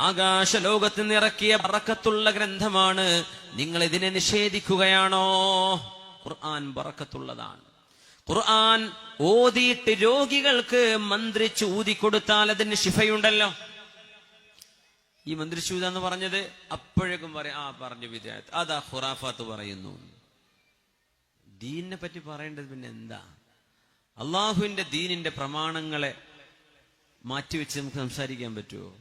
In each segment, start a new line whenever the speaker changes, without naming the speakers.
ആകാശ ലോകത്ത് നിറക്കിയ ബറക്കത്തുള്ള ഗ്രന്ഥമാണ്. നിങ്ങൾ ഇതിനെ നിഷേധിക്കുകയാണോ? ഖുർആൻ ബറക്കത്തുള്ളതാണ്. ഖുർആൻ ഓതിയിട്ട് രോഗികൾക്ക് മന്ത്രിച്ച് ഊതിക്കൊടുത്താൽ അതിന് ശിഫയുണ്ടല്ലോ. ഈ മന്ത്രിച്ചൂത എന്ന് പറഞ്ഞത് അപ്പോഴേക്കും പറയാം ആ പറഞ്ഞു വിദ്യാർത്ഥി അതാ ഖുറാഫാത്ത് പറയുന്നു. ദീനിനെ പറ്റി പറയേണ്ടത് പിന്നെ എന്താ? അള്ളാഹുവിന്റെ ദീനിന്റെ പ്രമാണങ്ങളെ മാറ്റിവെച്ച് നമുക്ക് സംസാരിക്കാൻ പറ്റുമോ?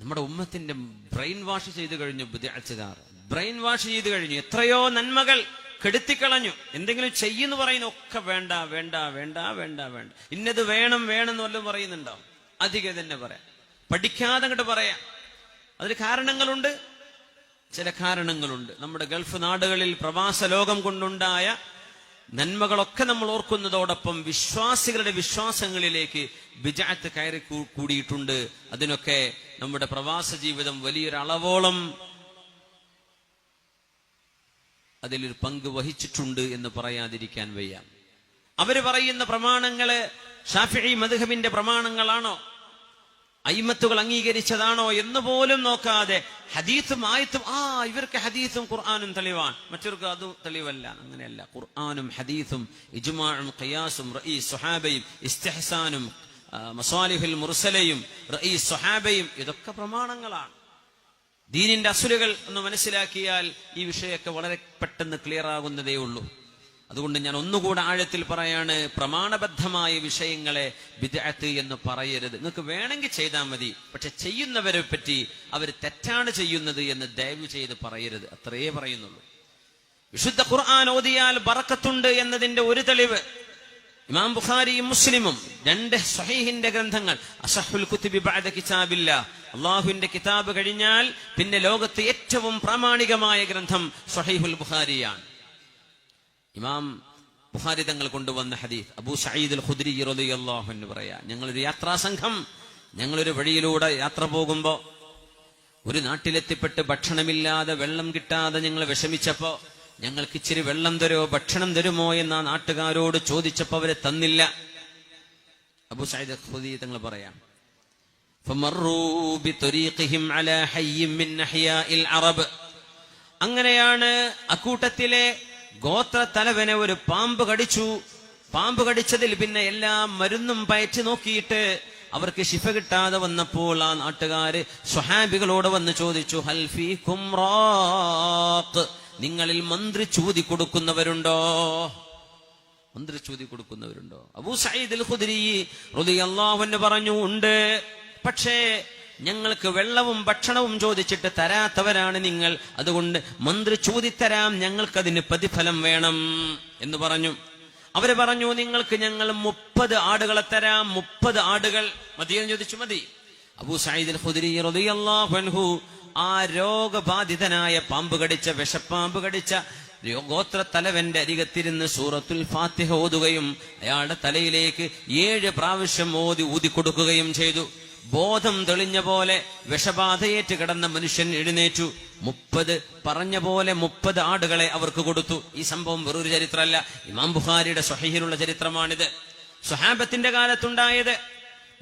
നമ്മുടെ ഉമ്മത്തിന്റെ ബ്രെയിൻ വാഷ് ചെയ്തു കഴിഞ്ഞു ബുദ്ധിച്ചുകാർ ബ്രെയിൻ വാഷ് ചെയ്തു കഴിഞ്ഞു. എത്രയോ നന്മകൾ കെടുത്തിക്കളഞ്ഞു. എന്തെങ്കിലും ചെയ്യുന്നു പറയുന്ന ഒക്കെ വേണ്ട വേണ്ട വേണ്ട വേണ്ട വേണ്ട. ഇന്നത് വേണം വേണം എന്ന് വല്ലതും പറയുന്നുണ്ടോ? അധികം തന്നെ പറയാം. പഠിക്കാതെ അങ്ങോട്ട് പറയാം. അതിന് കാരണങ്ങളുണ്ട്? ചില കാരണങ്ങളുണ്ട്. നമ്മുടെ ഗൾഫ് നാടുകളിൽ പ്രവാസ ലോകം കൊണ്ടുണ്ടായ നന്മകളൊക്കെ നമ്മൾ ഓർക്കുന്നതോടൊപ്പം വിശ്വാസികളുടെ വിശ്വാസങ്ങളിലേക്ക് ബിജാത്ത് കയറി കൂടിയിട്ടുണ്ട്. അതിനൊക്കെ നമ്മുടെ പ്രവാസ ജീവിതം വലിയൊരളവോളം അതിലൊരു പങ്ക് വഹിച്ചിട്ടുണ്ട് എന്ന് പറയാതിരിക്കാൻ വയ്യ. അവർ പറയുന്ന പ്രമാണങ്ങൾ ഷാഫി മധുഹബിന്റെ പ്രമാണങ്ങളാണോ? അയിമത്തുകൾ അംഗീകരിച്ചതാണോ എന്ന് പോലും നോക്കാതെ ഹദീസും ആയത്തും ആ ഇവർക്ക് ഹദീസും ഖുർആാനും തെളിവാണ്. മറ്റവർക്ക് അത് തെളിവല്ല അങ്ങനെയല്ല. ഖുർആാനും ഹദീസും ഇജ്മാഉം ഖയാസും റഈ സുഹാബയും ഇസ്തിഹ്സാനും മസാലിഹുൽ മുർസലയും റഈസ് സൊഹാബയും ഇതൊക്കെ പ്രമാണങ്ങളാണ്. ദീനിന്റെ അസുലുകൾ എന്ന് മനസ്സിലാക്കിയാൽ ഈ വിഷയമൊക്കെ വളരെ പെട്ടെന്ന് ക്ലിയർ ആകുന്നതേ ഉള്ളൂ. അതുകൊണ്ട് ഞാൻ ഒന്നുകൂടെ ആഴത്തിൽ പറയാണ് പ്രമാണബദ്ധമായ വിഷയങ്ങളെ വിദഗ്ധ എന്ന് പറയരുത്. നിങ്ങൾക്ക് വേണമെങ്കിൽ ചെയ്താൽ മതി പക്ഷെ ചെയ്യുന്നവരെ പറ്റി അവർ തെറ്റാണ് ചെയ്യുന്നത് എന്ന് ദയവ് ചെയ്ത് പറയരുത്. അത്രയേ പറയുന്നുള്ളൂ. വിശുദ്ധ ഖുർആൻ ഓതിയാൽ ബറക്കത്തുണ്ട് എന്നതിന്റെ ഒരു തെളിവ് ഇമാം ബുഖാരിയും മുസ്ലിമും രണ്ട് സഹീഹിന്റെ ഗ്രന്ഥങ്ങൾ അസഹുൽ കുത്തുബി ബഅദ കിതാബില്ല. അള്ളാഹുവിന്റെ കിതാബ് കഴിഞ്ഞാൽ പിന്നെ ലോകത്ത് ഏറ്റവും പ്രാമാണികമായ ഗ്രന്ഥം സ്വഹീഹുൽ ബുഖാരിയാണ്. ഇമാം ബുഖാരി തങ്ങൾ കൊണ്ടുവന്ന ഹദീസ് അബൂ സയ്യിദ് അൽ ഖുദ്രി റളിയല്ലാഹു അൻഹു പറയാ ഞങ്ങളൊരു യാത്രാ സംഘം. ഞങ്ങളൊരു വഴിയിലൂടെ യാത്ര പോകുമ്പോ ഒരു നാട്ടിലെത്തിപ്പെട്ട് ഭക്ഷണമില്ലാതെ വെള്ളം കിട്ടാതെ ഞങ്ങൾ വിഷമിച്ചപ്പോ ഞങ്ങൾക്ക് ഇച്ചിരി വെള്ളം തരുമോ ഭക്ഷണം തരുമോ എന്ന് ആ നാട്ടുകാരോട് ചോദിച്ചപ്പോൾ അവരെ തന്നില്ല. അബു സൈദ് തങ്ങൾ പറയാം. അങ്ങനെയാണ് അക്കൂട്ടത്തിലെ ഗോത്ര തലവനെ ഒരു പാമ്പ് കടിച്ചു. പാമ്പ് കടിച്ചതിൽ പിന്നെ എല്ലാ മരുന്നും പയറ്റി നോക്കിയിട്ട് അവർക്ക് ശിഫ കിട്ടാതെ വന്നപ്പോൾ ആ നാട്ടുകാര് സ്വഹാബികളോട് വന്ന് ചോദിച്ചു ഹൽഫി കുംറാഖ് നിങ്ങളിൽ മന്ത്രി ചൂതി കൊടുക്കുന്നവരുണ്ടോ? മന്ത്രി ചൂതി കൊടുക്കുന്നവരുണ്ടോ? അബൂ സയ്യിദ് ഖുദ്രി അൻഹു പറഞ്ഞു ഉണ്ട്. പക്ഷേ ഞങ്ങൾക്ക് വെള്ളവും ഭക്ഷണവും ചോദിച്ചിട്ട് തരാത്തവരാണ് നിങ്ങൾ. അതുകൊണ്ട് മന്ത്രി ചോദിത്തരാം ഞങ്ങൾക്കതിന് പ്രതിഫലം വേണം. എന്ന് പറഞ്ഞു. അവർ പറഞ്ഞു നിങ്ങൾക്ക് ഞങ്ങൾ മുപ്പത് ആടുകളെ തരാം മുപ്പത് ആടുകൾ. മതിയെന്ന് ചോദിച്ചു മതി. അബൂ സയ്യിദ് ഖുദ്രി റളിയല്ലാഹു അൻഹു ആ രോഗബാധിതനായ പാമ്പ് കടിച്ച വിഷപ്പാമ്പ് കടിച്ച ഗോത്ര തലവന്റെ അരികത്തിരുന്ന് സൂറത്തുൽ ഫാത്തിഹ ഓതുകയും അയാളുടെ തലയിലേക്ക് ഏഴ് പ്രാവശ്യം ഓതി ഊതിക്കൊടുക്കുകയും ചെയ്തു. ബോധം തെളിഞ്ഞ പോലെ വിഷബാധയേറ്റ് കിടന്ന മനുഷ്യൻ എഴുന്നേറ്റു. മുപ്പത് പറഞ്ഞ പോലെ മുപ്പത് ആടുകളെ അവർക്ക് കൊടുത്തു. ഈ സംഭവം വെറൊരു ചരിത്രമല്ല. ഇമാം ബുഖാരിയുടെ സ്വഹീഹിലുള്ള ചരിത്രമാണിത്. സുഹാബത്തിന്റെ കാലത്തുണ്ടായത്.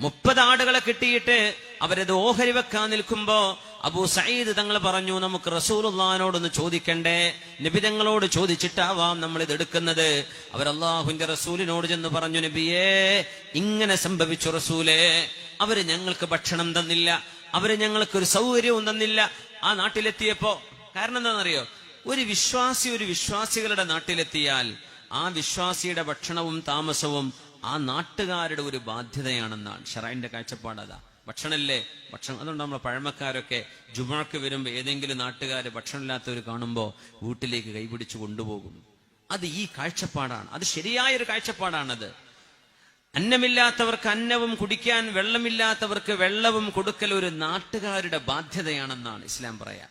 മുപ്പത് ആടുകളെ കിട്ടിയിട്ട് അവരത് ഓഹരി വെക്കാൻ നിൽക്കുമ്പോ അബൂ സയ്യിദ് തങ്ങൾ പറഞ്ഞു നമുക്ക് റസൂലുള്ളഹാനോടൊന്ന് ചോദിക്കണ്ടേ? നബിതങ്ങളോട് ചോദിച്ചിട്ടാവാം നമ്മൾ ഇത് എടുക്കുന്നത്. അവർ അള്ളാഹുവിന്റെ റസൂലിനോട് ചെന്ന് പറഞ്ഞു നബിയേ ഇങ്ങനെ സംഭവിച്ചു റസൂലേ അവർ ഞങ്ങൾക്ക് ഭക്ഷണം തന്നില്ല അവർ ഞങ്ങൾക്ക് ഒരു സൗകര്യവും തന്നില്ല. ആ നാട്ടിലെത്തിയപ്പോ കാരണം എന്താണെന്നറിയോ? ഒരു വിശ്വാസി ഒരു വിശ്വാസികളുടെ നാട്ടിലെത്തിയാൽ ആ വിശ്വാസിയുടെ ഭക്ഷണവും താമസവും ആ നാട്ടുകാരുടെ ഒരു ബാധ്യതയാണെന്നാണ്. ഷെറൈന്റെ കാഴ്ചപ്പാട് അതാ ഭക്ഷണല്ലേ? ഭക്ഷണം. അതുകൊണ്ട് നമ്മളെ പഴമക്കാരൊക്കെ ജുമാക്ക് വരുമ്പോൾ ഏതെങ്കിലും നാട്ടുകാര് ഭക്ഷണമില്ലാത്തവർ കാണുമ്പോൾ വീട്ടിലേക്ക് കൈപിടിച്ച് കൊണ്ടുപോകും അത് ഈ കാഴ്ചപ്പാടാണ്. അത് ശരിയായ ശരിയായൊരു കാഴ്ചപ്പാടാണത്. അന്നമില്ലാത്തവർക്ക് അന്നവും കുടിക്കാൻ വെള്ളമില്ലാത്തവർക്ക് വെള്ളവും കൊടുക്കൽ ഒരു നാട്ടുകാരുടെ ബാധ്യതയാണെന്നാണ് ഇസ്ലാം പറയാ.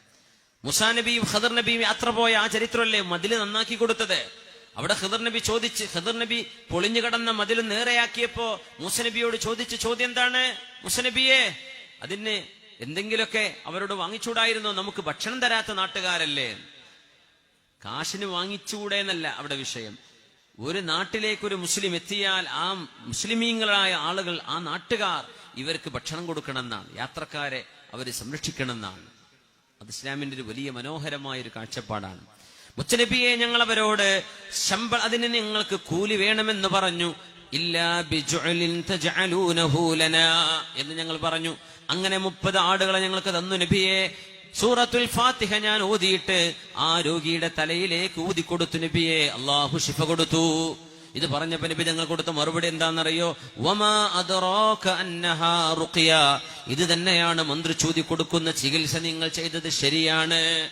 മുസാ നബിയും ഖദർ നബിയും യാത്ര പോയ ആ ചരിത്രമല്ലേ മതിൽ നന്നാക്കി കൊടുത്തത്? അവിടെ ഹിദർ നബി ചോദിച്ച് ഹിദർ നബി പൊളിഞ്ഞു കിടന്ന മതിൽ നേരെയാക്കിയപ്പോ മുസനബിയോട് ചോദിച്ച ചോദ്യം എന്താണ് മുസനബിയെ അതിന് എന്തെങ്കിലുമൊക്കെ അവരോട് വാങ്ങിച്ചൂടായിരുന്നോ? നമുക്ക് ഭക്ഷണം തരാത്ത നാട്ടുകാരല്ലേ? കാശിന് വാങ്ങിച്ചുകൂടെ എന്നല്ല അവിടെ വിഷയം. ഒരു നാട്ടിലേക്ക് ഒരു മുസ്ലിം എത്തിയാൽ ആ മുസ്ലിമീങ്ങളായ ആളുകൾ ആ നാട്ടുകാർ ഇവർക്ക് ഭക്ഷണം കൊടുക്കണമെന്നാണ്. യാത്രക്കാരെ അവരെ സംരക്ഷിക്കണമെന്നാണ്. അത് ഇസ്ലാമിന്റെ ഒരു വലിയ മനോഹരമായ ഒരു കാഴ്ചപ്പാടാണ്. മുച്ചനബിയെ ഞങ്ങൾ അവരോട് ശമ്പള അതിന് നിങ്ങൾക്ക് കൂലി വേണമെന്ന് പറഞ്ഞു. എന്ന് ഞങ്ങൾ പറഞ്ഞു. അങ്ങനെ മുപ്പത് ആടുകളെ ഞങ്ങൾക്ക് തന്നു നബിയെ. സൂറത്തുൽ ഫാത്തിഹ ഞാൻ ഓതിയിട്ട് ആ രോഗിയുടെ തലയിലേക്ക് ഊതി കൊടുത്തു നബിയെ. അള്ളാഹു ഷിഫ കൊടുത്തു. ഇത് പറഞ്ഞപ്പോ നബി ഞങ്ങൾ കൊടുത്ത മറുപടി എന്താണെന്നറിയോ? ഇത് തന്നെയാണ് മന്ത്രി ചൂതി കൊടുക്കുന്ന ചികിത്സ നിങ്ങൾ ചെയ്തത് ശരിയാണ്.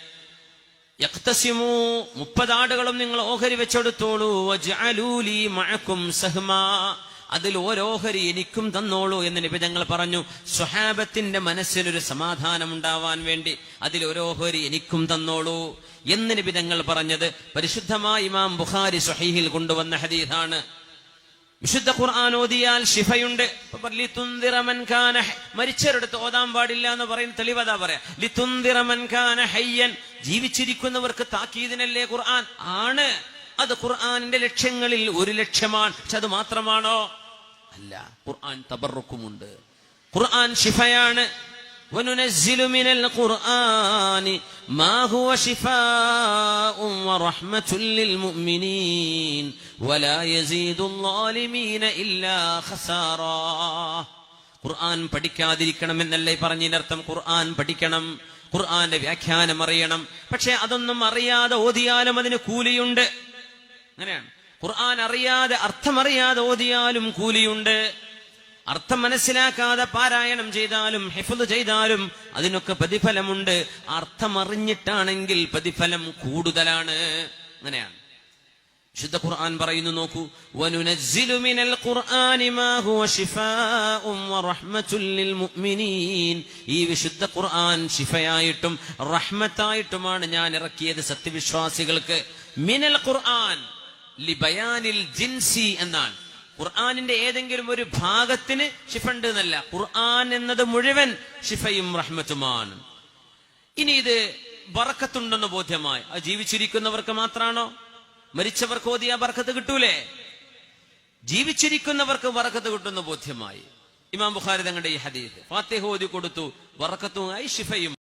യക്തസിമു മുപ്പതാടുകളും നിങ്ങൾ ഓഹരി വെച്ചെടുത്തോളൂ. വജഅലൂലി മഅക്കും സഹ്മാ. അതിൽ ഓരോഹരി എനിക്കും തന്നോളൂ എന്ന് നബി ഞങ്ങൾ പറഞ്ഞു. സ്വഹാബത്തിന്റെ മനസ്സിനൊരു സമാധാനം ഉണ്ടാവാൻ വേണ്ടി അതിൽ ഓരോഹരി എനിക്കും തന്നോളൂ എന്ന് നബി ഞങ്ങൾ പറഞ്ഞത്. പരിശുദ്ധമായ ഇമാം ബുഖാരി സ്വഹീഹിൽ കൊണ്ടുവന്ന ഹദീസാണ്. വിശുദ്ധ ഖുർആൻ ഓതിയാൽ ശിഫയുണ്ട്. മരിച്ചവരുടെ ഓതാൻ പാടില്ല എന്ന് പറയുന്ന തെളിവതാ പറയാ. ലിതുന്ദിറ മൻ ഖാന ഹയ്യൻ ജീവിച്ചിരിക്കുന്നവർക്ക് താക്കീതിനല്ലേ ഖുർആൻ? ആണ്. അത് ഖുർആാനിന്റെ ലക്ഷ്യങ്ങളിൽ ഒരു ലക്ഷ്യമാണ്. പക്ഷെ അത് മാത്രമാണോ? അല്ല ഖുർആൻ തബറുക്കുമുണ്ട് ഖുർആൻ ശിഫയാണ്. وننزل من القرآن ما هو شفاء ورحمة للمؤمنين ولا يزيد الظالمين إلا خسارا ഖുർആൻ പഠിക്കാതിരിക്കണം എന്നല്ലേ പറഞ്ഞതിനർത്ഥം ഖുർആൻ പഠിക്കണം ഖുർആന്റെ വ്യാഖ്യാനം അറിയണം പക്ഷെ അതൊന്നും അറിയാതെ ഓതിയാലും അതിന് കൂലിയുണ്ട് അങ്ങനെയാണ് ഖുർആൻ അറിയാതെ അർത്ഥമറിയാതെ ഓതിയാലും കൂലിയുണ്ട് അർത്ഥം മനസ്സിലാക്കാതെ പാരായണം ചെയ്താലും ഹിഫുദ് ചെയ്താലും അതിനൊക്കെ പ്രതിഫലമുണ്ട്. അർത്ഥം അറിഞ്ഞിട്ടാണെങ്കിൽ പ്രതിഫലം കൂടുതലാണ്. അങ്ങനെയാണ്. വിശുദ്ധ ഖുർആൻ പറയുന്നു നോക്കൂ. വനുനസ്സിലു മിനൽ ഖുർആനി മാ ഹുവ ലിൽ മുഅ്മിനീൻ. ഈ വിശുദ്ധ ഖുർആൻ ശിഫയായിട്ടും റഹ്മത്തായിട്ടുമാണ് ഞാൻ ഇറക്കിയത് സത്യവിശ്വാസികൾക്ക്. മിനൽ ഖുർആൻ ലിബയാനിൽ ജിൻസി എന്നാണ്. ഖുർആനിന്റെ ഏതെങ്കിലും ഒരു ഭാഗത്തിന് ശിഫ ഉണ്ട് എന്നല്ല ഖുർആൻ എന്നത് മുഴുവൻ ഷിഫയും റഹ്മത്തുമാണ്. ഇനി ഇത് ബറക്കത്തുണ്ടെന്ന് ബോധ്യമായി. അത് ജീവിച്ചിരിക്കുന്നവർക്ക് മാത്രമാണോ മരിച്ചവർക്ക് ഓതിയ ബർക്കത്ത് കിട്ടൂലേ? ജീവിച്ചിരിക്കുന്നവർക്ക് വറക്കത്ത് കിട്ടുന്ന ബോധ്യമായി. ഇമാം ബുഖാരി തങ്ങളുടെ ഈ ഹദീസ്. ഫാത്തിഹ ഓതി കൊടുത്തു. വറക്കത്തുമായി ഷിഫയും